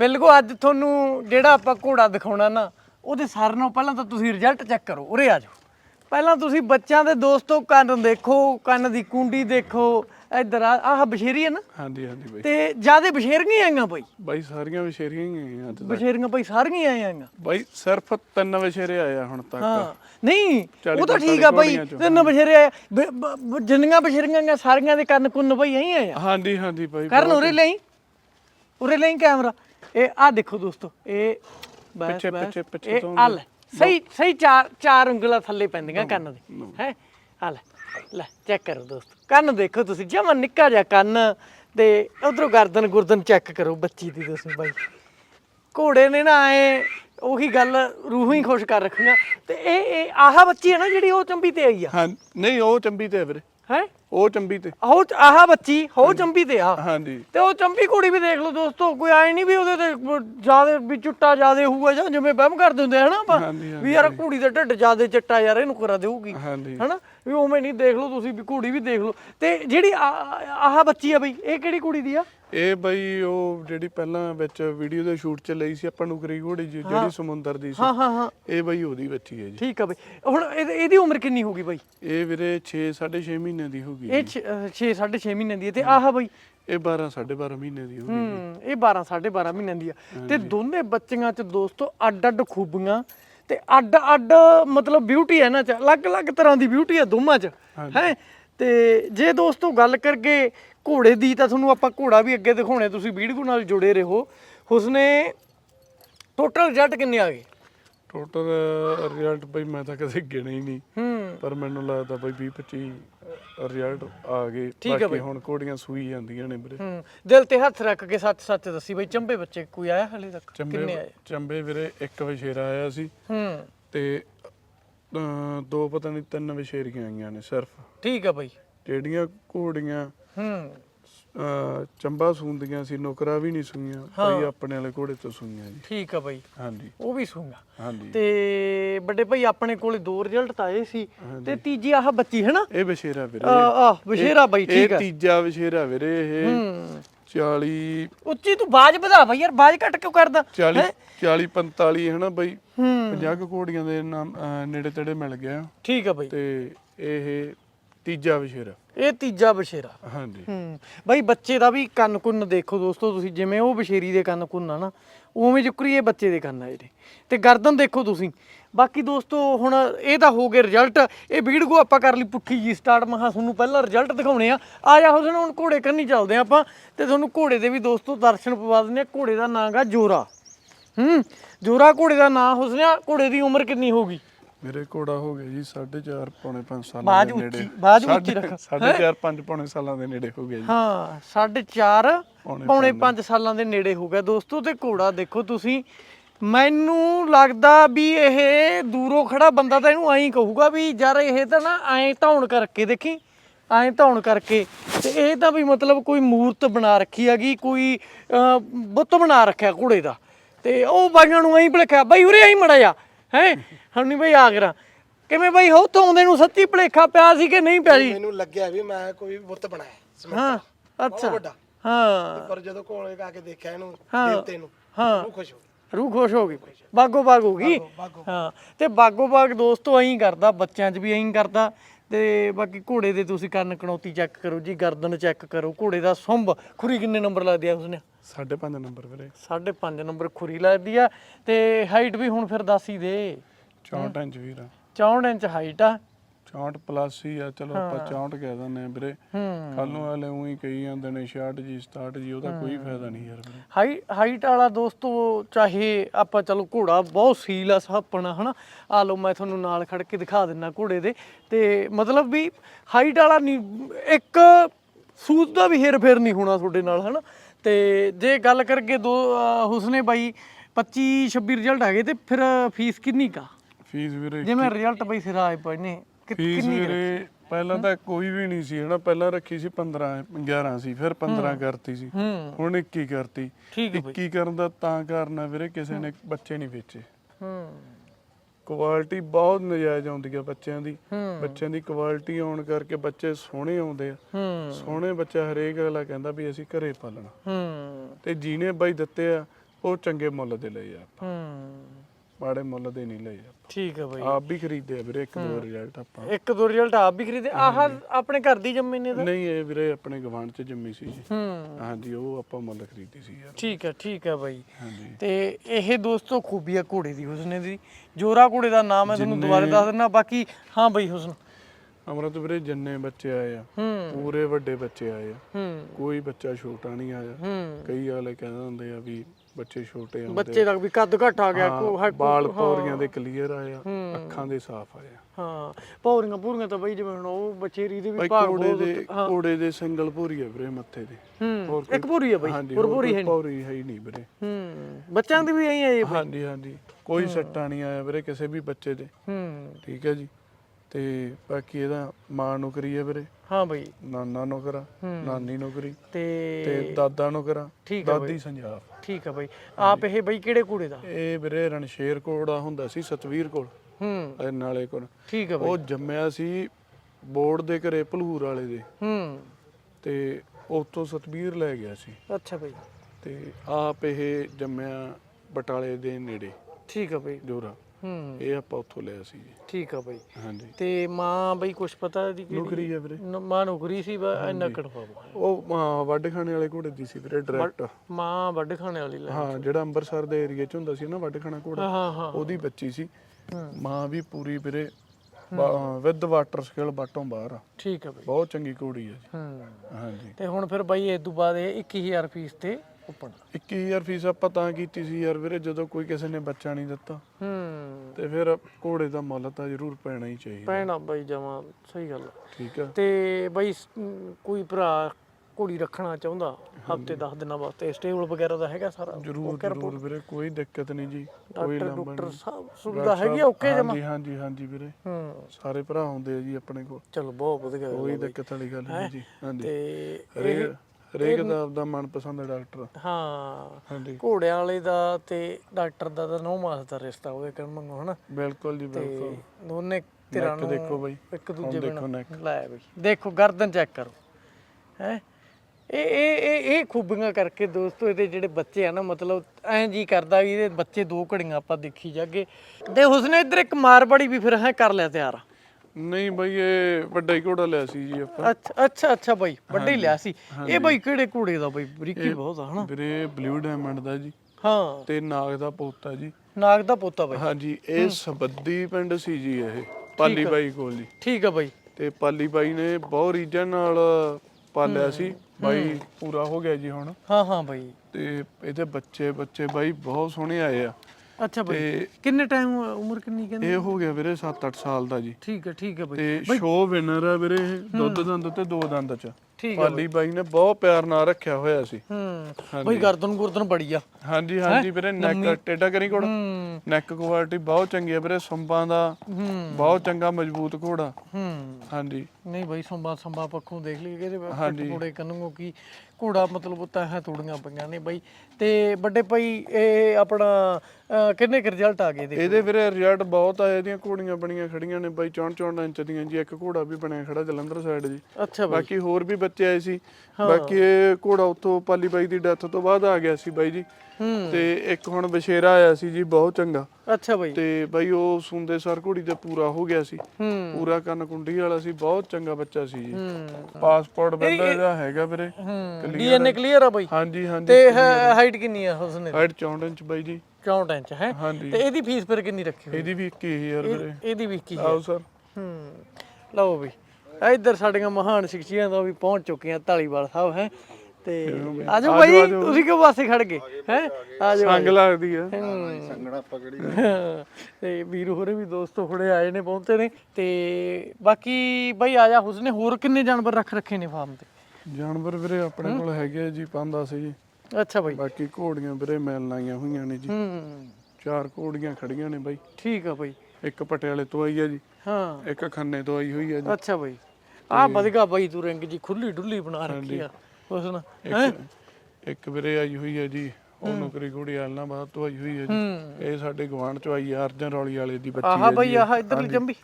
ਬਿਲਕੁਲ ਅੱਜ ਤੁਹਾਨੂੰ ਜਿਹੜਾ ਆਪਾਂ ਘੋੜਾ ਦਿਖਾਉਣਾ ਨਾ ਉਹਦੇ ਸਾਰਿਆਂ ਨਾਲੋਂ ਪਹਿਲਾਂ ਤਾਂ ਤੁਸੀਂ ਰਿਜ਼ਲਟ ਚੈੱਕ ਕਰੋ ਉਰੇ ਆ ਜਾਓ। ਪਹਿਲਾਂ ਤੁਸੀਂ ਬੱਚਿਆਂ ਦੇ ਦੋਸਤੋ ਕੰਨ ਦੇਖੋ ਕੰਨ ਦੀ ਕੁੰਡੀ ਦੇਖੋ ਇੱਧਰ ਆ ਆਹ ਬਸ਼ੇਰੀ ਹੈ ਨਾ? ਹਾਂਜੀ ਹਾਂਜੀ ਬਾਈ। ਤੇ ਜਿਆਦੇ ਬਸ਼ੇਰੀਆਂ ਆਈਆਂ ਬਈ। ਬਾਈ ਸਾਰੀਆਂ ਵਿਸ਼ੇਰੀਆਂ ਹੀ ਆਈਆਂ ਅੱਜ ਤੱਕ। ਬਸ਼ੇਰੀਆਂ ਬਈ ਸਾਰੀਆਂ ਆਈਆਂ ਬਾਈ ਸਿਰਫ ਤਿੰਨ ਵਿਸ਼ੇਰੇ ਆਏ ਆ ਹੁਣ ਤੱਕ। ਹਾਂ ਨਹੀਂ ਉਹ ਤਾਂ ਠੀਕ ਆ ਬਈ। ਤਿੰਨ ਬਸ਼ੇਰੇ ਆਏ ਬ- ਜਿੰਨੀਆਂ ਬਸ਼ੇਰੀਆਂ ਆਈਆਂ ਸਾਰੀਆਂ ਦੇ ਕੰਨ ਕੁੰਨ ਬਈ ਆਈ ਆ। ਹਾਂਜੀ ਹਾਂਜੀ ਬਾਈ ਕਰਨ ਉਰੇ ਲਈ ਉਰੇ ਲਈ ਕੈਮਰਾ। ਇਹ ਆ ਦੇਖੋ ਦੋਸਤੋ ਇਹ ਬਸ ਪਿੱਛੇ- ਬਸ, ਪਿੱਛੇ- ਪਿੱਛੇ ਇਹ ਤੋਂ ਆ ਲੈ ਸਹੀ ਸਹੀ ਚਾਰ ਚਾਰ ਉਂਗਲਾਂ ਥੱਲੇ ਪੈਂਦੀਆਂ ਕੰਨ ਦੇ ਹੈ? ਆ ਲੈ ਲੈ ਚੈੱਕ ਕਰੋ ਦੋਸਤੋ। ਕੰਨ ਦੇਖੋ ਤੁਸੀਂ ਜਮਾ ਨਿੱਕਾ ਜਿਹਾ ਕੰਨ ਤੇ ਉਧਰੋਂ ਗਰਦਨ ਗੁਰਦਨ ਚੈੱਕ ਕਰੋ ਬੱਚੀ ਦੀ ਤੁਸੀਂ ਬਾਈ। ਘੋੜੇ ਨੇ ਨਾ ਐ ਉਹੀ ਗੱਲ ਰੂਹ ਹੀ ਖੁਸ਼ ਕਰ ਰੱਖੀਆਂ। ਤੇ ਇਹ ਇਹ ਆਹ ਬੱਚੀ ਹੈ ਨਾ ਜਿਹੜੀ ਉਹ ਚੰਬੀ ਤੇ ਆਈ ਆ? ਹਾਂ ਨਹੀਂ ਉਹ ਚੰਬੀ ਤੇ ਆ ਵੀਰੇ। ਹੈ? ਉਹ ਚੰਬੀ ਤੇ। ਉਹ ਆਹ ਬੱਚੀ ਹੋ ਚੰਬੀ ਤੇ ਆ। ਹਾਂਜੀ। ਤੇ ਉਹ ਚੰਬੀ ਕੁੜੀ ਵੀ ਦੇਖ ਲਓ ਦੋਸਤੋ ਕੋਈ ਆਏ ਨਹੀਂ ਵੀ ਉਹਦੇ ਤੇ ਜਿਆਦੇ ਵੀ ਚੁੱਟਾ ਜਿਆਦੇ ਹੋਊਗਾ ਜਾਂ ਜਿਵੇਂ ਵਹਿਮ ਕਰਦੇ ਹੁੰਦੇ ਹਨਾ ਆਪਾਂ। ਹਾਂਜੀ, ਵੀ ਯਾਰ ਕੁੜੀ ਦਾ ਢਿੱਡ ਜਿਆਦੇ ਚਿੱਟਾ ਯਾਰ ਇਹਨੂੰ ਕਰਾ ਦੇਊਗੀ। ਹਾਂਜੀ। ਹਨਾ? ਵੀ ਉਵੇਂ ਨਹੀਂ ਦੇਖ ਲਓ ਤੁਸੀਂ ਵੀ ਕੁੜੀ ਵੀ ਦੇਖ ਲਓ। ਤੇ ਜਿਹੜੀ ਆਹ ਬੱਚੀ ਆ ਬਈ ਇਹ ਕਿਹੜੀ ਕੁੜੀ ਦੀ ਆ? ਇਹ ਬਾਈ ਉਹ ਜਿਹੜੀ ਪਹਿਲਾਂ ਵਿੱਚ ਵੀਡੀਓ ਦੇ ਸ਼ੂਟ ਚ ਲਈ ਸੀ ਆਪਾਂ ਨੂੰ ਕਰੀ ਘੋੜੀ ਜੀ, ਜਿਹੜੀ ਸਮੁੰਦਰ ਦੀ ਸੀ। ਹਾਂ ਹਾਂ ਹਾਂ। ਇਹ ਬਾਈ ਉਹਦੀ ਬੱਚੀ ਹੈ ਜੀ। ਠੀਕ ਆ ਬਈ। ਹੁਣ ਇਹਦੇ- ਇਹਦੀ ਉਮਰ ਕਿੰਨੀ ਹੋ ਗਈ ਬਈ? ਇਹ ਵੀਰੇ 6 6.5 ਮਹੀਨੇ ਦੀ ਹੋ ਗਈ ਇਹ 6 6.5 ਮਹੀਨੇ ਦੀ ਹੈ ਤੇ ਆਹ ਬਈ? ਇਹ 12 12.5 ਮਹੀਨੇ ਦੀ ਹੋ ਗਈ ਹੂੰ ਇਹ 12 12.5 ਮਹੀਨਿਆਂ ਦੀ ਆ। ਤੇ ਦੋਨੇ ਬੱਚੀਆਂ ਚ ਦੋਸਤੋ ਅੱਡ ਅੱਡ ਖੂਬੀਆਂ। ਤੇ ਅੱਡ ਅੱਡ ਮਤਲਬ ਬਿਊਟੀ ਹੈ ਇਹਨਾਂ ਚ ਅਲੱਗ-ਅਲੱਗ ਤਰ੍ਹਾਂ ਦੀ ਬਿਊਟੀ ਹੈ ਦੋਵਾਂ ਚ ਹੈ? ਤੇ ਜੇ ਦੋਸਤੋ ਗੱਲ ਕਰਗੇ ਘੋੜੇ ਦੀ ਤਾਂ ਤੁਹਾਨੂੰ ਆਪਾਂ ਘੋੜਾ ਵੀ ਅੱਗੇ ਦਿਖਾਉਣੇ ਤੁਸੀਂ ਵੀਡੀਓ ਨਾਲ ਜੁੜੇ ਰਹੋ। ਉਸਨੇ ਟੋਟਲ ਰਿਜ਼ਲਟ ਕਿੰਨੇ ਆ ਗਏ? ਟੋਟਲ ਰਿਜ਼ਲਟ ਬਾਈ ਮੈਂ ਤਾਂ ਕਦੇ ਗਿਣੇ ਹੀ ਨਹੀਂ। ਹੂੰ। ਪਰ ਮੈਨੂੰ ਲੱਗਦਾ ਬਾਈ 20 25 ਰਿਜ਼ਲਟ ਆ ਗਏ। ਠੀਕ ਬਾਕੀ ਬਾਈ। ਹੁਣ ਘੋੜੀਆਂ ਸੂਈ ਜਾਂਦੀਆਂ ਨੇ ਵੀਰੇ। ਹੂੰ। ਦਿਲ ਤੇ ਹੱਥ ਰੱਖ ਕੇ ਸੱਚ ਸੱਚ ਦੱਸੀ ਬਈ। ਚੰਬੇ ਬੱਚੇ ਕੋਈ ਆਇਆ ਹਲੇ ਤੱਕ? ਕਿੰਨੇ ਚੰਬੇ ਆਏ? ਚੰਬੇ ਵੀਰੇ ਇੱਕ ਵਿਸ਼ੇਰਾ ਆਇਆ ਸੀ। ਹੂੰ। ਤੇ ਅਹ, ਦੋ ਪਤਾ ਨਹੀਂ ਤਿੰਨ ਵਿਸ਼ੇਰੀਆਂ ਆਈਆਂ ਨੇ ਸਿਰਫ। ਠੀਕ ਆ ਬਈ। ਜਿਹੜੀਆਂ ਘੋੜੀਆਂ ਹੂੰ। ਚੰਬਾ ਸੂੰਦੀਆਂ ਸੀ ਨੁਕਰਾ ਵੀ ਨਹੀਂ ਸੂਈਆਂ ਭਾਈ ਆਪਣੇ ਵਾਲੇ ਘੋੜੇ ਤੋਂ ਸੂਈਆਂ ਜੀ। ਠੀਕ ਆ ਬਈ। ਹਾਂਜੀ। ਉਹ ਵੀ ਸੂੰਗਾ ਹਾਂਜੀ। ਤੇ ਵੱਡੇ ਭਾਈ ਆਪਣੇ ਕੋਲੇ ਦੋ ਰਿਜ਼ਲਟ ਆਏ ਸੀ ਤੇ ਤੀਜੀ ਆਹ ਬੱਚੀ ਹੈ ਨਾ? ਇਹ ਵਿਸ਼ੇਰਾ ਵੀਰੇ। ਆ ਆ ਬਸ਼ੇਰਾ ਬਾਈ ਠੀਕ ਇਹ ਹੈ ਤੀਜਾ ਵਿਸ਼ੇਰਾ ਵੀਰੇ ਇਹ। ਹੂੰ। 40 ਉੱਚੀ ਤੂੰ ਬਾਜ ਵਧਾ ਬਈ ਯਾਰ ਬਾਜ ਘਟ ਕਿਉਂ ਕਰਦਾ? 40 40 45 ਹੈ ਨਾ ਬਾਈ। ਹੂੰ। 50 ਕੁ ਘੋੜੀਆਂ ਦੇ ਨਾਮ ਨੇੜੇ ਤੇੜੇ ਮਿਲ ਗਿਆ। ਠੀਕ ਆ ਬਈ। ਤੇ ਇਹ ਤੀਜਾ ਵਿਸ਼ੇਰਾ ਇਹ ਤੀਜਾ ਬਸ਼ੇਰਾ ਹਾਂਜੀ। ਹੂੰ। ਬਾਈ ਬੱਚੇ ਦਾ ਵੀ ਕੰਨ ਕੁੰਨ ਦੇਖੋ ਦੋਸਤੋ ਤੁਸੀਂ ਜਿਵੇਂ ਉਹ ਬਸ਼ੇਰੀ ਦੇ ਕੰਨ ਕੁੰਨ ਆ ਨਾ ਉਵੇਂ ਜੁਕਰੀ ਇਹ ਬੱਚੇ ਦੇ ਕੰਨ ਆ ਇਹਦੇ। ਤੇ ਗਰਦਨ ਦੇਖੋ ਤੁਸੀਂ। ਬਾਕੀ ਦੋਸਤੋ ਹੁਣ ਇਹ ਤਾਂ ਹੋ ਗਏ ਰਿਜ਼ਲਟ ਇਹ ਵੀਡੀਓ ਆਪਾਂ ਕਰ ਲਈ ਪੁੱਠੀ ਜੀ ਸਟਾਰਟ ਮਹਾ ਤੁਹਾਨੂੰ ਪਹਿਲਾਂ ਰਿਜ਼ਲਟ ਦਿਖਾਉਣੇ ਆ। ਆ ਜਾ ਹੁਸਨ ਹੁਣ ਘੋੜੇ ਕੰਨੀ ਚੱਲਦੇ ਆ ਆਪਾਂ। ਤੇ ਤੁਹਾਨੂੰ ਘੋੜੇ ਦੇ ਵੀ ਦੋਸਤੋ ਦਰਸ਼ਨ ਪਵਾ ਦਿੰਦੇ ਆ। ਘੋੜੇ ਦਾ ਨਾਂ ਗਾ ਜੋਰਾ। ਹੂੰ। ਜੋਰਾ ਘੋੜੇ ਦਾ ਨਾਂ ਹੁਸਨਿਆ ਘੋੜੇ ਦੀ ਉਮਰ ਕਿੰਨੀ ਹੋਗੀ ਮੇਰੇ ਘੋੜਾ ਹੋ ਗਿਆ ਜੀ 4.5 ਪੌਣੇ 5 ਸਾਲਾਂ ਬਾਜ ਦੇ ਨੇੜੇ। ਬਾਜ ਉੱਚੀ ਰੱਖ। 4.5 5 ਪੌਣੇ ਸਾਲਾਂ ਦੇ ਨੇੜੇ ਹੋ ਗਿਆ ਜੀ। ਹਾਂ 4.5 ਪੌਣੇ ਪੌਣੇ 5 ਸਾਲਾਂ ਦੇ ਨੇੜੇ ਹੋ ਗਿਆ। ਦੋਸਤੋ ਤੇ ਘੋੜਾ ਦੇਖੋ ਤੁਸੀਂ ਮੈਨੂੰ ਲੱਗਦਾ ਵੀ ਇਹ ਦੂਰੋਂ ਖੜਾ ਬੰਦਾ ਤਾਂ ਇਹਨੂੰ ਐਂ ਕਹੂਗਾ ਵੀ ਯਾਰ ਇਹ ਤਾਂ ਨਾ ਐਂ ਧੌਣ ਕਰਕੇ ਦੇਖੀ ਐਂ ਧੌਣ ਕਰਕੇ। ਤੇ ਇਹ ਤਾਂ ਵੀ ਮਤਲਬ ਕੋਈ ਮੂਰਤ ਬਣਾ ਰੱਖੀ ਹੈਗੀ ਕੋਈ ਅਹ, ਬੁੱਤ ਬਣਾ ਰੱਖਿਆ ਘੋੜੇ ਦਾ। ਤੇ ਉਹ ਬਾਈਆਂ ਨੂੰ ਐਂ ਭਲੇਖਿਆ ਬਾਈ ਉਰੇ ਐਂ ਮੜਾ ਜਾ ਹੈ? ਹਣੀ ਬਈ ਆ ਗਰਾ ਕਿਵੇਂ ਬਈ ਹੋ? ਤੋਂ ਆਉਂਦੇ ਨੂੰ ਸੱਚੀ ਭਲੇਖਾ ਪਿਆ ਸੀ ਕਿ ਨਹੀਂ ਪਿਆ ਜੀ ਮੈਨੂੰ ਲੱਗਿਆ ਵੀ ਮੈਂ ਕੋਈ ਬੁੱਤ ਬਣਾਇਆ ਹਾਂ ਅੱਛਾ। ਵੱਡਾ। ਹਾਂ। ਪਰ ਜਦੋਂ ਕੋਲੇ ਆ ਕੇ ਦੇਖਿਆ ਇਹਨੂੰ। ਦੇਵਤੇ ਨੂੰ ਹਾਂ। ਉਹ ਖੁਸ਼ ਹੋ ਗਈ। ਰੂਹ ਖੁਸ਼ ਹੋ ਗਈ। ਬਾਗੋ ਬਾਗ ਹੋ ਗਈ। ਹਾਂ ਤੇ ਬਾਗੋ ਬਾਗ ਦੋਸਤੋ ਐਂ ਕਰਦਾ ਬੱਚਿਆਂ 'ਚ ਵੀ ਐਂ ਕਰਦਾ। ਤੇ ਬਾਕੀ ਘੋੜੇ ਦੇ ਤੁਸੀਂ ਕੰਨ ਕਣੌਤੀ ਚੈੱਕ ਕਰੋ ਜੀ ਗਰਦਨ ਚੈੱਕ ਕਰੋ ਘੋੜੇ ਦਾ ਸੁੰਭ ਖੁਰੀ ਕਿੰਨੇ ਨੰਬਰ ਲੱਗਦੀ ਆ ਉਸਨੇ? 5.5 ਨੰਬਰ ਵੀਰੇ। 5.5 ਨੰਬਰ ਖੁਰੀ ਲੱਗਦੀ ਆ ਤੇ ਹਾਈਟ ਵੀ ਹੁਣ ਫਿਰ ਦੱਸ ਹੀ ਦੇ। 64 ਇੰਚ ਵੀਰਾ। 64 ਇੰਚ ਹਾਈਟ ਆ। 64 ਪਲੱਸ ਹੀ ਆ ਚਲੋ ਆਪਾਂ 64 ਕਹਿ ਦਿੰਦੇ ਆ ਵੀਰੇ। ਕੱਲ ਨੂੰ ਵਾਲੇ ਉਹੀ ਕਹੀ ਜਾਂਦੇ ਨੇ 66 ਜੀ 67 ਜੀ ਉਹਦਾ ਕੋਈ ਫਾਇਦਾ ਨਹੀਂ ਯਾਰ ਵੀਰੇ। ਹਾਈ ਹਾਈਟ ਵਾਲਾ ਦੋਸਤੋ ਚਾਹੇ ਆਪਾਂ ਚਲੋ ਘੋੜਾ ਬਹੁਤ ਸੀਲ ਆ ਸਾਪਣਾ ਹਨਾ? ਆ ਲਓ ਮੈਂ ਤੁਹਾਨੂੰ ਨਾਲ ਖੜ ਕੇ ਦਿਖਾ ਦਿੰਨਾ ਘੋੜੇ ਦੇ। ਤੇ ਮਤਲਬ ਵੀ ਹਾਈਟ ਵਾਲਾ ਨਹੀਂ ਇੱਕ ਸੂਤ ਦਾ ਵੀ ਹੇਰ ਫੇਰ ਨਹੀਂ ਹੋਣਾ ਤੁਹਾਡੇ ਨਾਲ ਹਨਾ? ਤੇ ਜੇ ਗੱਲ ਕਰਗੇ ਦੋ ਹੁਸਨੇ ਬਾਈ 25 26 ਰਿਜ਼ਲਟ ਹੈਗੇ ਤੇ ਫਿਰ ਫੀਸ ਕਿੰਨੀ ਕਾ ਫੀਸ ਵੀਰੇ ਜਿਵੇਂ ਰਿਜ਼ਲਟ ਬਈ ਸਿਰਾ ਆਏ ਪਏ ਨੇ ਫੀਸ? ਵੀਰੇ ਪਹਿਲਾਂ ਤਾਂ ਕੋਈ ਵੀ ਨਹੀਂ ਸੀ ਹਨਾ? ਪਹਿਲਾਂ ਰੱਖੀ ਸੀ 15 11 ਸੀ ਫਿਰ 15 ਕਰਤੀ ਸੀ। ਹੂੰ। ਹੁਣ 21 ਕਰਤੀ। ਠੀਕ ਹੈ ਬਈ। 21 ਕਰਨ ਦਾ ਤਾਂ ਕਾਰਨ ਆ ਵੀਰੇ ਕਿਸੇ ਨੇ ਬੱਚੇ ਨਹੀਂ ਵੇਚੇ। ਹੂੰ। ਕੁਆਲਿਟੀ ਬਹੁਤ ਨਜਾਇਜ਼ ਆਉਂਦੀ ਆ ਬੱਚਿਆਂ ਦੀ। ਹੂੰ। ਬੱਚਿਆਂ ਦੀ ਕੁਆਲਿਟੀ ਆਉਣ ਕਰਕੇ ਬੱਚੇ ਸੋਹਣੇ ਆਉਂਦੇ ਆ। ਹੂੰ। ਸੋਹਣੇ ਬੱਚਾ ਹਰੇਕ ਅਗਲਾ ਕਹਿੰਦਾ ਵੀ ਅਸੀਂ ਘਰੇ ਪਾਲਣਾ। ਹੂੰ। ਤੇ ਜਿਹਨੇ ਬਾਈ ਦਿੱਤੇ ਆ ਉਹ ਚੰਗੇ ਮੁੱਲ ਦੇ ਲਏ ਆ ਹੂੰ। ਮਾੜੇ ਮੁੱਲ ਦੇ ਨਹੀਂ ਲਏ ਆਪਾਂ। ਠੀਕ ਆ ਬਾਈ। ਆਪ ਵੀ ਖਰੀਦੇ ਆ ਵੀਰੇ ਇੱਕ ਦੋ ਰਿਜ਼ਲਟ ਆਪਾਂ। ਇੱਕ ਦੋ ਰਿਜ਼ਲਟ ਆਪ ਵੀ ਖਰੀਦੇ। ਆਹ ਆਪਣੇ ਘਰ ਦੀ ਜੰਮੀ ਨੇ ਨਹੀਂ ਇਹ ਵੀਰੇ ਆਪਣੇ ਗਵਾਂਢ ਚ ਜੰਮੀ ਸੀ ਜੀ। ਹੂੰ। ਹਾਂਜੀ ਉਹ ਆਪਾਂ ਮੁੱਲ ਖਰੀਦੀ ਸੀ ਯਾਰ। ਠੀਕ ਆ ਠੀਕ ਆ ਬਾਈ। ਹਾਂਜੀ। ਤੇ ਇਹ ਦੋਸਤੋ ਖੂਬੀ ਆ ਘੋੜੇ ਦੀ ਹੁਸਨੇ ਦੀ। ਜੋਰਾ ਘੋੜੇ ਦਾ ਨਾਮ ਹੈ ਤੁਹਾਨੂੰ ਦੁਬਾਰਾ ਦੱਸ ਦਿੰਦਾ ਬਾਕੀ ਹਾਂ ਬਾਈ ਹੁਸਨ। ਅਮਰਤ ਵੀਰੇ ਜਿੰਨੇ ਬੱਚੇ ਆਏ ਆ ਹੂੰ। ਪੂਰੇ ਵੱਡੇ ਬੱਚੇ ਆਏ ਆ। ਹੂੰ। ਕੋਈ ਬੱਚਾ ਛੋਟਾ ਨਹੀਂ ਆਇਆ। ਹੂੰ। ਕਈ ਵਾਲੇ ਕਹਿੰਦੇ ਹੁੰਦੇ ਆ ਵੀ ਬੱਚੇ ਛੋਟੇ ਆਉਂਦੇ ਬੱਚੇ ਦਾ ਵੀ ਕੱਦ ਘੱਟ ਆ ਗਿਆ ਕੋ ਹਾਂ, ਬਾਲ ਪੌਰੀਆਂ ਦੇ ਕਲੀਅਰ ਆਏ ਆ ਹੂੰ। ਅੱਖਾਂ ਦੇ ਸਾਫ਼ ਆਏ ਆ। ਹਾਂ ਪੌਰੀਆਂ ਪੂਰੀਆਂ ਤਾਂ ਬਾਈ ਜਿਵੇਂ ਹੁਣ ਉਹ ਬਚੇਰੀ ਦੇ ਵੀ ਭਾਗ ਕੋੜੇ ਬਹੁਤ ਦੇ ਕੋੜੇ ਦੇ ਸਿੰਗਲ ਭੂਰੀ ਆ ਵੀਰੇ ਮੱਥੇ ਦੇ ਹੂੰ ਇੱਕ ਪੂਰੀ ਆ ਬਾਈ ਹਾਂਜੀ ਹੋਰ ਪੂਰੀ ਹੈ ਕੋਈ ਭੌਰੀ ਹੈ ਹੀ ਨਹੀਂ ਵੀਰੇ। ਹੂੰ ਬੱਚਿਆਂ ਦੀ ਵੀ ਐਂ ਹੈ ਇਹ ਹਾਂਜੀ ਹਾਂਜੀ। ਕੋਈ ਸੱਟਾ ਨਹੀਂ ਆਇਆ ਵੀਰੇ ਕਿਸੇ ਵੀ ਬੱਚੇ ਦੇ। ਹੂੰ। ਠੀਕ ਹੈ ਜੀ। ਤੇ ਬਾਕੀ ਇਹਦਾ ਮਾਂ ਨੌਕਰੀ ਹੈ ਵੀਰੇ। ਹਾਂ ਬਾਈ। ਨਾਨਾ ਨੌਕਰਾ ਨਾਨੀ ਨੌਕਰੀ ਤੇ ਤੇ ਦਾਦਾ ਨੌਕਰਾ ਦਾਦੀ ਸੰਜਾਬ ਠੀਕ ਆ ਬਾਈ। ਆਪ ਇਹ ਬਾਈ ਕਿਹੜੇ ਘੋੜੇ ਦਾ? ਇਹ ਵੀਰੇ ਰਣਸ਼ੇਰ ਕੋੜਾ ਹੁੰਦਾ ਸੀ ਸਤਵੀਰ ਕੋਲ। ਹੂੰ। ਨਾਲੇ ਕੋਲ। ਠੀਕ ਆ ਬਾਈ। ਉਹ ਜੰਮਿਆ ਸੀ ਬੋਰਡ ਦੇ ਘਰੇ ਭਲੂਰ ਵਾਲੇ ਦੇ। ਹੂੰ। ਤੇ ਉੱਥੋਂ ਸਤਵੀਰ ਲੈ ਗਿਆ ਸੀ। ਅੱਛਾ ਬਾਈ। ਤੇ ਆਪ ਇਹ ਜੰਮਿਆ ਬਟਾਲੇ ਦੇ ਨੇੜੇ। ਠੀਕ ਆ ਬਾਈ। ਜੋਰਾ। ਹੂੰ। ਇਹ ਆਪਾਂ ਉੱਥੋਂ ਲਿਆ ਸੀ ਜੀ। ਠੀਕ ਆ ਬਾਈ। ਹਾਂਜੀ। ਤੇ ਮਾਂ ਬਈ ਕੁਛ ਪਤਾ ਇਹਦੀ ਕਿਹੜੀ? ਨੌਕਰੀ ਹੈ ਵੀਰੇ। ਨ- ਮਾਂ ਨੌਕਰੀ ਸੀ ਬਾ ਇੰਨਾ ਕਨਫਰਮ ਉਹ ਹਾਂ, ਵੱਢ ਖਾਣੇ ਵਾਲੇ ਘੋੜੇ ਦੀ ਸੀ ਵੀਰੇ ਡਾਇਰੈਕਟ। ਮਾਂ ਵੱਢ ਖਾਣੇ ਵਾਲੀ ਲੈ ਹਾਂ ਜਿਹੜਾ ਅੰਮ੍ਰਿਤਸਰ ਦੇ ਏਰੀਆ ਚ ਹੁੰਦਾ ਸੀ ਨਾ ਵੱਢ ਖਾਣਾ ਘੋੜਾ ਹਾਂ ਹਾਂ ਉਹਦੀ ਬੱਚੀ ਸੀ। ਮਾਂ ਵੀ ਪੂਰੀ ਵੀਰੇ ਵਿਦ ਵਾਟਰ ਸਕੇਲ ਬਾਟੋਂ ਬਾਹਰ ਆ। ਠੀਕ ਆ ਬਈ। ਬਹੁਤ ਚੰਗੀ ਘੋੜੀ ਹੈ ਜੀ। ਹੂੰ। ਹਾਂਜੀ। ਤੇ ਹੁਣ ਫਿਰ ਬਾਈ ਇਸ ਤੋਂ ਬਾਅਦ ਇਹ 21000 ਫੀਸ ਤੇ ਓਪਨ 21000 ਫੀਸ ਆਪਾਂ ਤਾਂ ਕੀਤੀ ਸੀ ਯਾਰ ਵੀਰੇ ਜਦੋਂ ਕੋਈ ਕਿਸੇ ਨੇ ਬੱਚਾ ਨਹੀਂ ਦਿੱਤਾ। ਹੂੰ। ਤੇ ਫਿਰ ਘੋੜੇ ਦਾ ਮੁੱਲ ਤਾਂ ਜ਼ਰੂਰ ਪੈਣਾ ਹੀ ਚਾਹੀਦਾ। ਪੈਣਾ ਬਾਈ ਜਮਾ ਸਹੀ ਗੱਲ ਆ। ਠੀਕ ਆ। ਤੇ ਬਾਈ ਸ- ਮ, ਕੋਈ ਭਰਾ ਘੋੜੀ ਰੱਖਣਾ ਚਾਹੁੰਦਾ? ਹਫ਼ਤੇ 10 ਦਿਨਾਂ ਵਾਸਤੇ ਸਟੇਬਲ ਵਗੈਰਾ ਦਾ ਹੈਗਾ ਸਾਰਾ? ਜ਼ਰੂਰ ਜ਼ਰੂਰ ਵੀਰੇ ਕੋਈ ਦਿੱਕਤ ਨਹੀਂ ਜੀ। ਕੋਈ ਡਾਕਟਰ ਲੰਬਾ ਡਾਕਟਰ ਨਹੀਂ ਸਾਹਿਬ ਸੁਵਿਧਾ ਹੈਗੀ ਓਕੇ ਜਮਾ? ਹਾਂਜੀ ਹਾਂਜੀ ਹਾਂਜੀ ਵੀਰੇ। ਹੂੰ। ਸਾਰੇ ਭਰਾ ਆਉਂਦੇ ਆ ਜੀ ਆਪਣੇ ਕੋਲ। ਚਲੋ ਬਹੁਤ ਵਧੀਆ ਗੱਲ ਆ ਕੋਈ ਬਾਈ। ਦਿੱਕਤ ਵਾਲੀ ਗੱਲ ਨਹੀਂ ਜੀ। ਹਾਂਜੀ। ਤੇ ਹਰੇਕ ਹਰੇਕ ਦਾ ਆਪਦਾ ਮਨਪਸੰਦ ਡਾਕਟਰ ਹਾਂ ਹਾਂਜੀ। ਘੋੜਿਆਂ ਵਾਲੇ ਦਾ ਤੇ ਡਾਕਟਰ ਦਾ ਤਾਂ ਨੌ ਮਾਸ ਦਾ ਰਿਸ਼ਤਾ ਹੋਵੇ ਕਰਨ ਮੰਗੋ ਹਨਾ? ਬਿਲਕੁਲ ਜੀ ਬਿਲਕੁਲ। ਦੋਨੇ ਧਿਰਾਂ ਨੂੰ ਦੇਖੋ ਬਾਈ। ਇੱਕ ਦੂਜੇ ਬਿਨਾਂ। neck। ਲੈ ਬਈ ਦੇਖੋ ਗਰਦਨ ਚੈੱਕ ਕਰੋ। ਹੈ? ਇਹ ਇਹ ਇਹ ਇਹ ਖੂਬੀਆਂ ਕਰਕੇ ਦੋਸਤੋ ਇਹਦੇ ਜਿਹੜੇ ਬੱਚੇ ਆ ਨਾ ਮਤਲਬ ਐਂ ਜੀ ਕਰਦਾ ਵੀ ਇਹਦੇ ਬੱਚੇ ਦੋ ਘੜੀਆਂ ਆਪਾਂ ਦੇਖੀ ਜਾਗੇ। ਤੇ ਉਸਨੇ ਇੱਧਰ ਇੱਕ ਮਾਰਬੜੀ ਵੀ ਫਿਰ ਹੈ ਕਰ ਲਿਆ ਤਿਆਰ। ਨਹੀਂ ਬਈ ਇਹ ਵੱਡਾ ਹੀ ਘੋੜਾ ਲਿਆ ਸੀ ਜੀ ਆਪਾਂ। ਅੱਛਾ ਅੱਛਾ ਅੱਛਾ ਬਾਈ ਵੱਡੇ ਹੀ ਲਿਆ ਸੀ। ਇਹ ਬਾਈ ਕਿਹੜੇ ਘੋੜੇ ਦਾ ਬਾਈ? ਬਰੀਕੀ ਬਹੁਤ ਆ ਹਨਾ? ਵੀਰੇ ਬਲੂ ਡਾਇਮੰਡ ਦਾ ਜੀ। ਹਾਂ। ਤੇ ਨਾਗ ਦਾ ਪੋਤਾ ਜੀ। ਨਾਗ ਦਾ ਪੋਤਾ ਬਾਈ। ਹਾਂਜੀ ਇਹ ਸਬੱਦੀ ਪਿੰਡ ਸੀ ਜੀ ਇਹ ਪਾਲੀ ਬਾਈ ਕੋਲ ਜੀ। ਠੀਕ ਆ ਬਾਈ। ਤੇ ਪਾਲੀ ਬਾਈ ਨੇ ਬਹੁਤ ਰੀਜਨ ਨਾਲ ਪਾਲਿਆ ਸੀ। ਬਾਈ ਪੂਰਾ ਹੋ ਗਿਆ ਜੀ ਹੁਣ। ਹਾਂ ਹਾਂ ਬਾਈ। ਤੇ ਇਹਦੇ ਬੱਚੇ ਬੱਚੇ ਬਾਈ ਬਹੁਤ ਸੋਹਣੇ ਆਏ ਆ। ਅੱਛਾ ਬਾਈ। ਤੇ ਕਿੰਨੇ ਟਾਈਮ ਉਮਰ ਕਿੰਨੀ ਕਹਿੰਦੇ? ਇਹ ਹੋ ਗਿਆ ਵੀਰੇ 7-8 ਸਾਲ ਦਾ ਜੀ। ਠੀਕ ਹੈ ਠੀਕ ਹੈ ਬਾਈ। ਤੇ ਸ਼ੋ ਵਿਨਰ ਆ ਵੀਰੇ ਇਹ ਦੁੱਧ ਦੰਦ ਤੇ ਦੋ ਦੰਦ ਚ। ਠੀਕ ਹੈ ਪਾਲੀ ਬਾਈ। ਨੇ ਬਹੁਤ ਪਿਆਰ ਨਾਲ ਰੱਖਿਆ ਹੋਇਆ ਸੀ। ਹੂੰ। ਬਾਈ ਗਰਦਨ ਗੁਰਦਨ ਬੜੀ ਆ। ਹਾਂਜੀ ਹਾਂਜੀ ਵੀਰੇ ਨੈਕ ਟੇਡਾ ਕਰੀ ਘੋੜਾ। ਹੂੰ। ਨੈਕ ਕੁਆਲਿਟੀ ਬਹੁਤ ਚੰਗੀ ਹੈ ਵੀਰੇ ਸੰਬਾਂ ਦਾ ਹੂੰ। ਬਹੁਤ ਚੰਗਾ ਮਜ਼ਬੂਤ ਘੋੜਾ। ਹੂੰ। ਹਾਂਜੀ। ਨਹੀਂ ਬਾਈ ਸੰਭਾ ਸੰਭਾ ਪੱਖੋਂ ਦੇਖ ਲਈ ਇਹਦੇ ਥੋੜੇ ਕੰਨੂ ਕੀ ਘੋੜਾ ਮਤਲਬ ਤਾਂ ਹੈ ਤੋੜੀਆਂ ਪਈਆਂ ਨੇ ਬਾਈ। ਤੇ ਵੱਡੇ ਭਾਈ ਇਹ ਆਪਣਾ ਅਹ, ਕਿੰਨੇ ਕੁ ਰਿਜ਼ਲਟ ਆ ਗਏ ਇਹਦੇ ਇਹਦੇ ਵੀਰੇ ਰਿਜ਼ਲਟ ਬਹੁਤ ਆਏ ਇਹਦੀਆਂ ਘੋੜੀਆਂ ਬਣੀਆਂ ਖੜੀਆਂ ਨੇ ਬਾਈ 64 64 ਇੰਚ ਦੀਆਂ ਜੀ ਇੱਕ ਘੋੜਾ ਵੀ ਬਣਿਆ ਖੜਾ ਜਲੰਧਰ ਸਾਈਡ ਜੀ। ਅੱਛਾ ਬਾਈ। ਬਾਕੀ ਹੋਰ ਵੀ ਬੱਚੇ ਆਏ ਸੀ। ਬਾਕੀ ਇਹ ਘੋੜਾ ਉੱਥੋਂ ਪਾਲੀ ਬਾਈ ਦੀ ਡੈਥ ਤੋਂ ਬਾਅਦ ਆ ਗਿਆ ਸੀ ਬਾਈ ਜੀ। ਹੂੰ। ਤੇ ਇੱਕ ਹੁਣ ਬਸ਼ੇਰਾ ਆਇਆ ਸੀ ਜੀ ਬਹੁਤ ਚੰਗਾ। ਅੱਛਾ ਬਾਈ। ਤੇ ਬਾਈ ਉਹ ਸੁੰਦੇ ਸਰ ਘੋੜੀ ਤੇ ਪੂਰਾ ਹੋ ਗਿਆ ਸੀ। ਹੂੰ। ਪੂਰਾ ਕੰਨ ਕੁੰਡੀ ਵਾਲਾ ਸੀ ਬਹੁਤ ਚੰਗਾ ਬੱਚਾ ਸੀ ਜੀ। ਹੂੰ। ਪਾਸਪੋਰਟ ਬੰਦਾ ਇਹਦਾ ਹੈਗਾ ਵੀਰੇ। ਹੂੰ। ਡੀਐਨਏ ਕਲੀਅਰ ਆ। ਬਾਈ? ਹਾਂਜੀ ਹਾਂਜੀ ਤੇ ਹਾਈਟ ਕਿੰਨੀ ਆ ਉਸਨੇ? ਹਾਈਟ 64 ਇੰਚ ਬਾਈ ਜੀ। 64 ਇੰਚ ਹੈ? ਹਾਂਜੀ। ਤੇ ਇਹਦੀ ਫੀਸ ਫਿਰ ਕਿੰਨੀ ਰੱਖੀ ਹੋਈ? ਇਹਦੀ ਵੀ 21000 ਵੀਰੇ ਇਹਦੀ ਵੀ ਕੀ ਹੈ ਆਓ ਸਰ। ਹੂੰ। ਲਓ ਵੀ ਇੱਧਰ ਸਾਡੀਆਂ ਮਹਾਨ ਸ਼ਖਸੀਅਤਾਂ ਦਾ ਵੀ ਪਹੁੰਚ ਚੁੱਕੀਆਂ ਢਾਲੀਵਾਲ ਸਾਹਿਬ ਹੈ। ਤੇ ਆਜੋ ਬਾਈ? ਤੁਸੀਂ ਕਿਉਂ ਪਾਸੇ ਖੜ ਗਏ ਹੈ? ਆਜੋ ਸੰਗ ਲੱਗਦੀ ਆ। ਸੰਗਣਾ ਪਕੜੀ ਤੇ ਵੀਰ ਹੋਰੇ ਵੀ ਦੋਸਤੋ ਹੁਣੇ ਆਏ ਨੇ ਪਹੁੰਚੇ ਨੇ। ਤੇ ਬਾਕੀ ਬਾਈ ਆਜਾ ਹੁਸਨੇ ਹੋਰ ਕਿੰਨੇ ਜਾਨਵਰ ਰੱਖ ਰੱਖੇ ਨੇ ਫਾਰਮ ਤੇ? ਜਾਨਵਰ ਵੀਰੇ ਆਪਣੇ ਕੋਲ ਹੈਗੇ ਆ ਜੀ 5-10 ਜੀ। ਅੱਛਾ ਬਾਈ। ਬਾਕੀ ਘੋੜੀਆਂ ਵੀਰੇ ਮੈਲ ਲਾਈਆਂ ਹੋਈਆਂ ਨੇ ਜੀ। ਹੂੰ। ਚਾਰ ਘੋੜੀਆਂ ਖੜੀਆਂ ਨੇ ਬਾਈ। ਠੀਕ ਆ ਬਾਈ। ਇੱਕ ਪਟਿਆਲੇ ਤੋਂ ਆਈ ਆ ਜੀ। ਹਾਂ। ਇੱਕ ਖੰਨੇ ਤੋਂ ਆਈ ਹੋਈ ਆ ਜੀ। ਅੱਛਾ ਬਾਈ। ਆ ਵਧਗਾ ਬਾਈ ਤੂੰ ਰਿੰਗ ਜੀ ਖੁੱਲੀ ਡੁੱਲੀ ਬਣਾ ਰੱਖੀ ਆ। ਹੁਸਨ ਇੱਕ ਇੱਕ ਵੀਰੇ ਆਈ ਹੋਈ ਆ ਜੀ ਉਹ ਨੌਕਰੀ ਘੋੜੀ ਆਲਣਾ ਬਾਅਦ ਤੋਂ ਆਈ ਹੋਈ ਆ ਜੀ। ਇਹ ਸਾਡੇ ਗਵਾਂਢ ਚੋਂ ਆਈ ਆ ਅਰਜਨ ਰੌਲੀ ਵਾਲੇ ਦੀ ਬੱਚੀ ਆਹਾ ਆ ਬਾਈ ਜੀ ਆਹ ਇੱਧਰਲੀ ਜੰਬੀ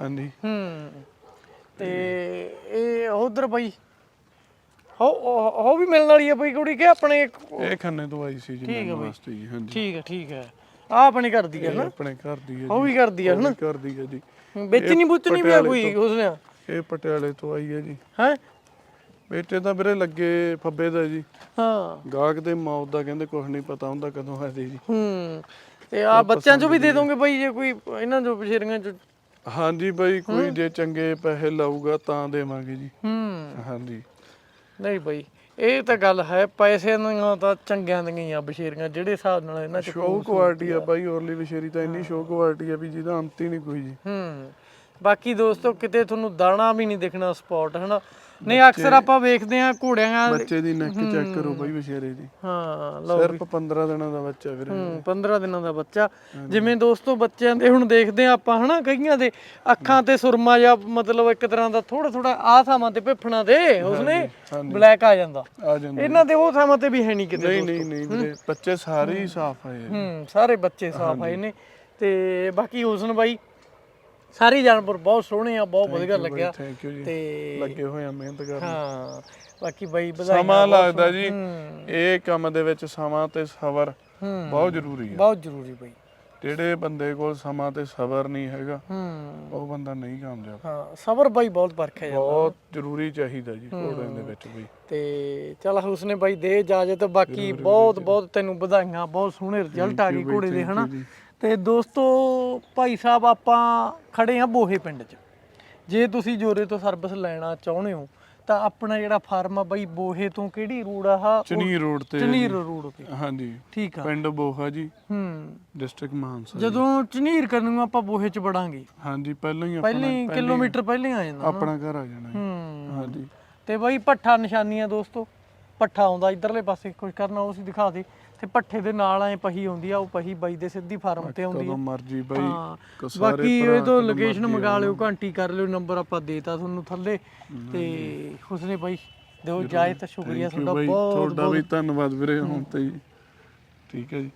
ਹਾਂਜੀ। ਹੂੰ। ਤੇ ਇਹ ਉਧਰ ਬਾਈ ਹੋ ਉਹ ਵੀ ਮਿਲਣ ਵਾਲੀ ਆ ਬਈ ਕੁੜੀ ਕਿ ਆਪਣੇ ਇਹ ਖੰਨੇ ਤੋਂ ਆਈ ਸੀ ਜੀ ਮੇਰੇ ਵਾਸਤੇ ਜੀ ਹਾਂਜੀ। ਠੀਕ ਹੈ ਠੀਕ ਹੈ ਆ ਆਪਣੇ ਕਰਦੀ ਹੈ ਇਹ ਨਾ ਆਪਣੇ ਘਰ ਦੀ ਹੈ ਉਹ ਵੀ ਕਰਦੀ ਹੈ ਜੀ ਨਾ ਘਰ ਦੀ ਹੈ ਜੀ ਵੇਚਣੀ ਬੁੱਚਣੀ ਵੀ ਆ ਕੋਈ ਉਸਨੇ? ਇਹ ਪਟਿਆਲੇ ਤੋਂ ਆਈ ਹੈ ਜੀ। ਹੈ? ਬੇਟੇ ਤਾਂ ਵੀਰੇ ਲੱਗੇ ਫੱਬੇ ਦਾ ਜੀ। ਹਾਂ। ਗਾਹਕ ਦੇ ਮੌਤ ਦਾ ਕਹਿੰਦੇ ਕੁਝ ਨਹੀਂ ਪਤਾ ਹੁੰਦਾ ਕਦੋਂ ਹੈ ਜੀ। ਹੂੰ ਤੇ ਆ ਬੱਚਿਆਂ ਚੋਂ ਵੀ ਦੇ ਦੋਗੇ ਬਈ ਜੇ ਕੋਈ ਇਹਨਾਂ ਚੋਂ ਬਸ਼ੇਰੀਆਂ ਚ? ਹਾਂਜੀ ਬਾਈ ਕੋਈ ਜੇ ਚੰਗੇ ਪੈਸੇ ਲਾਊਗਾ ਤਾਂ ਦੇਵਾਂਗੇ ਜੀ। ਹੂੰ। ਹਾਂਜੀ। ਨਹੀਂ ਬਈ ਇਹ ਤਾਂ ਗੱਲ ਹੈ ਪੈਸੇ ਦੀਆਂ ਤਾਂ ਚੰਗਿਆਂ ਦੀਆਂ ਬਸ਼ੇਰੀਆਂ ਜਿਹੜੇ ਹਿਸਾਬ ਨਾਲ ਇਹਨਾਂ ਚ ਸ਼ੋਅ ਕੁਆਲਿਟੀ ਆ ਬਾਈ ਔਰਲੀ ਵਿਸ਼ੇਰੀ ਤਾਂ ਇੰਨੀ ਸ਼ੋਅ ਕੁਆਲਿਟੀ ਆ ਵੀ ਜਿਹਦਾ ਅੰਤ ਹੀ ਨਹੀਂ ਕੋਈ ਜੀ। ਹੂੰ। ਬਾਕੀ ਦੋਸਤੋ ਕਿਤੇ ਤੁਹਾਨੂੰ ਦਾਣਾ ਵੀ ਨਹੀਂ ਦਿਖਣਾ ਸਪੌਟ ਹਨਾ? ਨਹੀਂ ਅਕਸਰ ਆਪਾਂ ਵੇਖਦੇ ਆ ਘੋੜਿਆਂ ਬੱਚੇ ਦੀ ਨੈਕ ਚੈੱਕ ਕਰੋ ਬਾਈ ਵਿਸ਼ੇਰੇ ਦੀ। ਹਾਂ ਲਓ ਸਿਰਫ 15 ਦਿਨਾਂ ਦਾ ਬੱਚਾ ਵੀਰੇ ਹੂੰ 15 ਦਿਨਾਂ ਦਾ ਬੱਚਾ। ਜਿਵੇਂ ਦੋਸਤੋ ਬੱਚਿਆਂ ਦੇ ਹੁਣ ਦੇਖਦੇ ਆ ਆਪਾਂ ਹਨਾ ਕਈਆਂ ਦੇ ਅੱਖਾਂ ਤੇ ਸੁਰਮਾ ਜਾਂ ਮਤਲਬ ਇੱਕ ਤਰ੍ਹਾਂ ਦਾ ਥੋੜਾ ਥੋੜਾ ਆ ਥਾਵਾਂ ਤੇ ਭਿੱਫਣਾ ਦੇ ਉਸਨੇ ਬਲੈਕ ਆ ਜਾਂਦਾ। ਆ ਜਾਂਦਾ। ਇਹਨਾਂ ਦੇ ਉਹ ਥਾਵਾਂ ਤੇ ਵੀ ਹੈ ਨਹੀਂ ਕਿਤੇ ਨਹੀਂ ਨਹੀਂ ਨਹੀਂ ਵੀਰੇ ਬੱਚੇ ਸਾਰੇ ਹੀ ਸਾਫ਼ ਆਏ। ਹੂੰ ਸਾਰੇ ਬੱਚੇ ਸਾਫ਼ ਆਏ ਨੇ। ਤੇ ਬਾਕੀ ਹੁਸਨ ਬਾਈ ਸਾਰੇ ਜਾਨਵਰ ਬਹੁਤ ਸੋਹਣੇ ਆ ਬਹੁਤ ਵਧੀਆ ਲੱਗਿਆ। ਥੈਂਕ ਯੂ ਜੀ। ਤੇ ਲੱਗੇ ਹੋਏ ਆ ਮਿਹਨਤ ਕਰਨ। ਹਾਂ ਬਾਕੀ ਬਾਈ ਵਧਾਈਆਂ ਸਮਾਂ ਲੱਗਦਾ ਜੀ। ਇਹ ਕੰਮ ਦੇ ਵਿੱਚ ਸਮਾਂ ਤੇ ਸਬਰ ਬਹੁਤ ਜ਼ਰੂਰੀ ਹੈ ਬਹੁਤ ਜ਼ਰੂਰੀ ਬਾਈ। ਜਿਹੜੇ ਬੰਦੇ ਕੋਲ ਸਮਾਂ ਤੇ ਸਬਰ ਨਹੀਂ ਹੈਗਾ ਉਹ ਬੰਦਾ ਨਹੀਂ ਕਾਮਯਾਬ। ਹਾਂ ਸਬਰ ਬਾਈ ਬਹੁਤ ਪਰਖਿਆ ਜਾਂਦਾ। ਬਹੁਤ ਜ਼ਰੂਰੀ ਚਾਹੀਦਾ ਜੀ ਘੋੜੇ ਦੇ ਵਿੱਚ ਵੀ ਤੇ ਚਲ ਹੁਸਨੇ ਬਾਈ ਦੇ ਇਜਾਜ਼ਤ ਬਾਕੀ ਬਹੁਤ ਬਹੁਤ ਤੈਨੂੰ ਵਧਾਈਆਂ ਬਹੁਤ ਸੋਹਣੇ ਰਿਜ਼ਲਟ ਆ ਗਏ ਘੋੜੇ ਦੇ ਹਨਾ? ਤੇ ਦੋਸਤੋ ਭਾਈ ਸਾਹਿਬ ਆਪਾਂ ਖੜੇ ਆ ਬੋਹੇ ਪਿੰਡ 'ਚ। ਜੇ ਤੁਸੀਂ ਜੋਰੇ ਤੋਂ ਸਰਵਿਸ ਲੈਣਾ ਚਾਹੁੰਦੇ ਹੋ ਤਾਂ ਆਪਣਾ ਜਿਹੜਾ ਫਾਰਮ ਆ ਬਾਈ ਬੋਹੇ ਤੋਂ ਕਿਹੜੀ ਰੋਡ ਆ? ਆਹ? ਚਨੀ ਰੋਡ ਤੇ ਚਨੀਰ ਰੋਡ ਤੇ। ਹਾਂਜੀ। ਠੀਕ ਆ। ਪਿੰਡ ਬੋਹਾ ਜੀ। ਹੂੰ। ਡਿਸਟ੍ਰਿਕਟ ਮਾਨਸਾ ਜਦੋਂ ਚਨੀਰ ਕਰਨ ਨੂੰ ਆਪਾਂ ਬੋਹੇ 'ਚ ਵੜਾਂਗੇ ਹਾਂਜੀ ਪਹਿਲਾਂ ਹੀ ਆਪਣਾ ਪਹਿਲੇ ਕਿਲੋਮੀਟਰ ਪਹਿਲੇ ਆ ਜਾਂਦਾ ਆਪਣਾ ਘਰ ਆ ਜਾਣਾ। ਹੂੰ। ਹਾਂਜੀ। ਤੇ ਬਾਈ ਪੱਠਾ ਨਿਸ਼ਾਨੀਆਂ ਦੋਸਤੋ। ਪੱਠਾ ਆਉਂਦਾ ਇਧਰਲੇ ਪਾਸੇ ਕੁਝ ਕਰਨਾ ਉਹ ਸੀ ਦਿਖਾ ਦੇ। ਤੇ ਪੱਠੇ ਦੇ ਨਾਲ ਐ ਪਹੀ ਆਉਂਦੀ ਆ ਉਹ ਪਹੀ ਬਾਈ ਦੇ ਸਿੱਧੀ ਫਾਰਮ ਤੇ ਆਉਂਦੀ ਕਦੋਂ ਆ। ਮਰਜ਼ੀ ਬਾਈ ਬਾਕੀ ਇਹ ਤੋਂ ਕਦੋਂ ਲੋਕੇਸ਼ਨ ਮੰਗਾ ਲਿਓ ਘੰਟੀ ਕਰ ਲਿਓ ਨੰਬਰ ਆਪਾਂ ਦੇਤਾ ਤੁਹਾਨੂੰ ਥੱਲੇ। ਤੇ ਹੁਸਨੇ ਬਾਈ ਦਿਓ ਜਾਏ ਤਾਂ ਸ਼ੁਕਰੀਆ ਤੁਹਾਡਾ ਬਾਈ ਬਹੁਤ ਤੁਹਾਡਾ ਵੀ ਧੰਨਵਾਦ ਵੀਰੇ ਹੁਣ ਤੇ ਠੀਕ ਹੈ ਜੀ।